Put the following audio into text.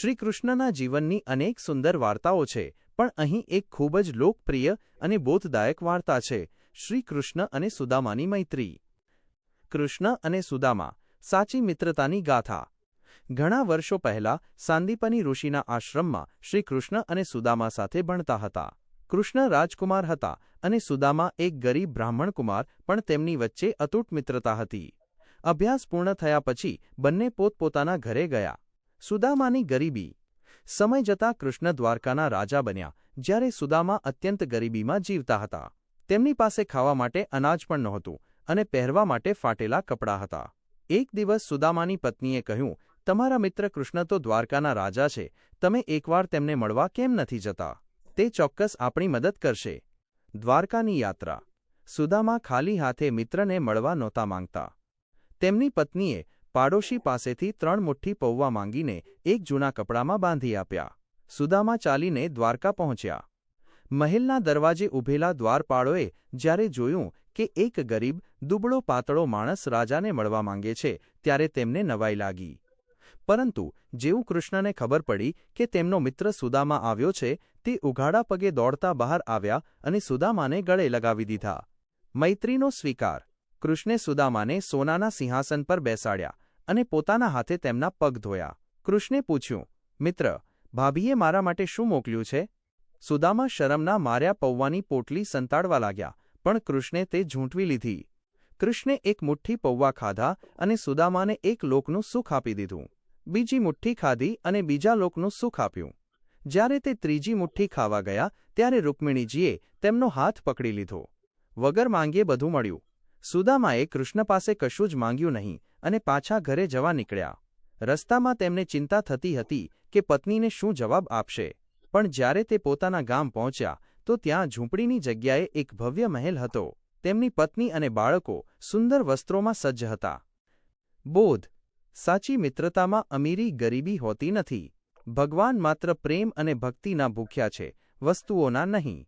શ્રીકૃષ્ણના જીવનની અનેક સુંદર વાર્તાઓ છે, પણ અહીં એક ખૂબ જ લોકપ્રિય અને બોધદાયક વાર્તા છે, શ્રીકૃષ્ણ અને સુદામાની મૈત્રી. કૃષ્ણ અને સુદામા, સાચી મિત્રતાની ગાથા. ઘણા વર્ષો પહેલા, સાંદીપની ઋષિના આશ્રમમાં શ્રીકૃષ્ણ અને સુદામા સાથે ભણતા હતા. કૃષ્ણ રાજકુમાર હતા અને સુદામા એક ગરીબ બ્રાહ્મણકુમાર પણ તેમની વચ્ચે અતૂટ મિત્રતા હતી. અભ્યાસ પૂર્ણ થયા પછી, બંને પોતપોતાના ઘરે ગયા. સુદામાની ગરીબી. સમય જતાં કૃષ્ણ દ્વારકાના રાજા બન્યા, જ્યારે સુદામા અત્યંત ગરીબીમાં જીવતા હતા. તેમની પાસે ખાવા માટે અનાજ પણ નહોતું અને પહેરવા માટે ફાટેલા કપડાં હતા. એક દિવસ સુદામાની પત્નીએ કહ્યું, તમારા મિત્ર કૃષ્ણ તો દ્વારકાના રાજા છે, તમે એકવાર તેમને મળવા કેમ નથી જતા? તે ચોક્કસ આપણી મદદ કરશે. દ્વારકાની યાત્રા. સુદામા ખાલી હાથે મિત્રને મળવા નહોતા માંગતા. તેમની પત્નીએ પાડોશી પાસેથી ત્રણ મુઠ્ઠી પૌવા માંગીને એક જૂના કપડામાં બાંધી આપ્યા. સુદામા ચાલીને દ્વારકા પહોંચ્યા. મહેલના દરવાજે ઊભેલા દ્વારપાળોએ જ્યારે જોયું કે એક ગરીબ, દુબળો પાતળો માણસ રાજાને મળવા માંગે છે, ત્યારે તેમને નવાઈ લાગી. પરંતુ જેવું કૃષ્ણને ખબર પડી કે તેમનો મિત્ર સુદામા આવ્યો છે, તે ઉઘાડા પગે દોડતા બહાર આવ્યા અને સુદામાને ગળે લગાવી દીધા. મૈત્રીનો સ્વીકાર. કૃષ્ણે સુદામાને સોનાના સિંહાસન પર બેસાડ્યા. અને પોતાના હાથે તેમના પગ ધોયા. કૃષ્ણે પૂછ્યું, મિત્ર, ભાભીએ મારા માટે શું મોકલ્યું છે? સુદામા શરમના માર્યા પૌવાની પોટલી સંતાડવા લાગ્યા, પણ કૃષ્ણે તે ઝૂંટવી લીધી. કૃષ્ણે એક મુઠ્ઠી પૌવા ખાધા અને સુદામાને એક લોકનું સુખ આપી દીધું. બીજી મુઠ્ઠી ખાધી અને બીજા લોકનું સુખ આપ્યું. જ્યારે તે ત્રીજી મુઠ્ઠી ખાવા ગયા, ત્યારે રૂકમિણીજીએ તેમનો હાથ પકડી લીધો. વગર માંગીએ બધું મળ્યું. સુદામાએ કૃષ્ણ પાસે કશું જ માંગ્યું નહીં અને પાછા ઘરે જવા નીકળ્યા. રસ્તામાં તેમને ચિંતા થતી હતી કે પત્નીને શું જવાબ આપશે. પણ જ્યારે તે પોતાના ગામ પહોંચ્યા, તો ત્યાં ઝૂંપડીની જગ્યાએ એક ભવ્ય મહેલ હતો. તેમની પત્ની અને બાળકો સુંદર વસ્ત્રોમાં સજ્જ હતા. બોધ. સાચી મિત્રતામાં અમીરી ગરીબી હોતી નથી. ભગવાન માત્ર પ્રેમ અને ભક્તિના ભૂખ્યા છે, વસ્તુઓના નહીં.